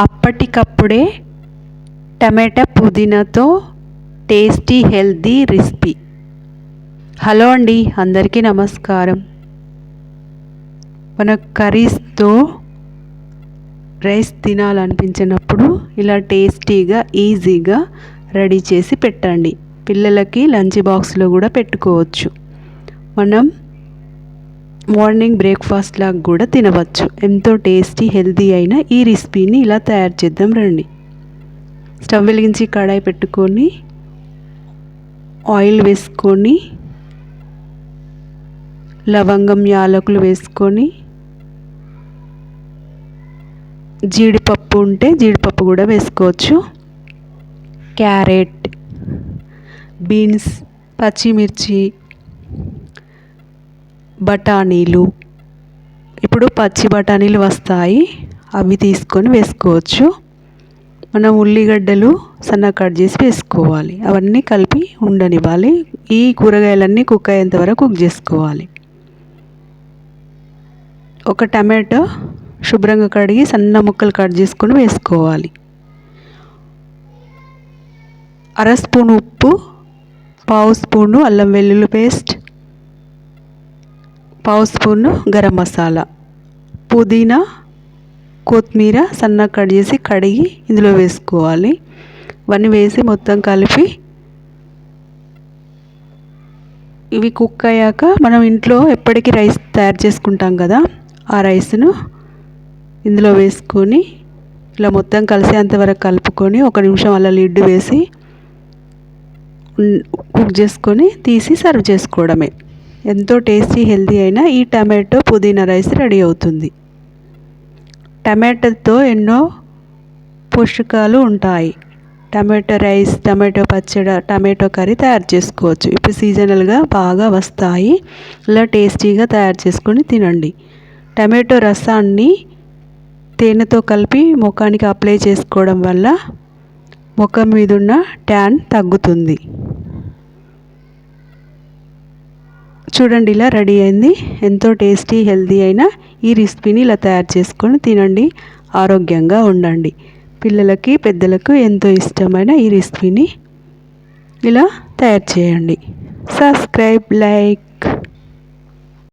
అప్పటికప్పుడే టమాటా పుదీనాతో tasty healthy recipe. Hello అండి అందరికీ నమస్కారం. మన కర్రీస్తో రైస్ తినాలనిపించినప్పుడు ఇలా టేస్టీగా ఈజీగా రెడీ చేసి పెట్టండి. పిల్లలకి లంచ్ బాక్స్లో కూడా పెట్టుకోవచ్చు. మనం మార్నింగ్ బ్రేక్ఫాస్ట్ లాగా కూడా తినవచ్చు. ఎంతో టేస్టీ హెల్తీ అయిన ఈ రెసిపీని ఇలా తయారు చేద్దాం రండి. స్టవ్ వెలిగించి కడాయి పెట్టుకొని ఆయిల్ వేసుకొని లవంగం యాలకులు వేసుకొని జీడిపప్పు ఉంటే జీడిపప్పు కూడా వేసుకోవచ్చు. క్యారెట్ బీన్స్ పచ్చిమిర్చి బఠానీలు. ఇప్పుడు పచ్చి బఠానీలు వస్తాయి. అవి తీసుకొని వేసుకోవచ్చు. మనం ఉల్లిగడ్డలు సన్నగా కట్ చేసి వేసుకోవాలి. అవన్నీ కలిపి ఉండనివ్వాలి. ఈ కూరగాయలన్నీ కుక్ అయ్యేంత వరకు కుక్ చేసుకోవాలి. ఒక టమాటో శుభ్రంగా కడిగి సన్న ముక్కలు కట్ చేసుకొని వేసుకోవాలి. అర స్పూన్ ఉప్పు పావు స్పూను అల్లం వెల్లుల్లి పేస్ట్ పావు స్పూను గరం మసాలా పుదీనా కొత్తిమీర సన్నగా కట్ చేసి కడిగి ఇందులో వేసుకోవాలి. ఇవన్నీ వేసి మొత్తం కలిపి ఇవి కుక్ అయ్యాక మనం ఇంట్లో ఎప్పటికీ రైస్ తయారు చేసుకుంటాం కదా ఆ రైస్ను ఇందులో వేసుకొని ఇలా మొత్తం కలిసేంతవరకు కలుపుకొని ఒక నిమిషం అలా లిడ్ వేసి కుక్ చేసుకొని తీసి సర్వ్ చేసుకోవడమే. ఎంతో టేస్టీ హెల్తీ అయిన ఈ టమాటో పుదీనా రైస్ రెడీ అవుతుంది. టమాటోతో ఎన్నో పోషకాలు ఉంటాయి. టమాటో రైస్ టమాటో పచ్చడి టమాటో కర్రీ తయారు చేసుకోవచ్చు. ఇప్పుడు సీజనల్గా బాగా వస్తాయి. ఇలా టేస్టీగా తయారు చేసుకొని తినండి. టమాటో రసాన్ని తేనెతో కలిపి ముఖానికి అప్లై చేసుకోవడం వల్ల ముఖం మీదున్న ట్యాన్ తగ్గుతుంది. చూడండి ఇలా రెడీ అయింది. ఎంతో టేస్టీ హెల్దీ అయిన ఈ రెసిపీని ఇలా తయారు చేసుకొని తినండి. ఆరోగ్యంగా ఉండండి. పిల్లలకి పెద్దలకు ఎంతో ఇష్టమైన ఈ రెసిపీని ఇలా తయారు చేయండి. Subscribe like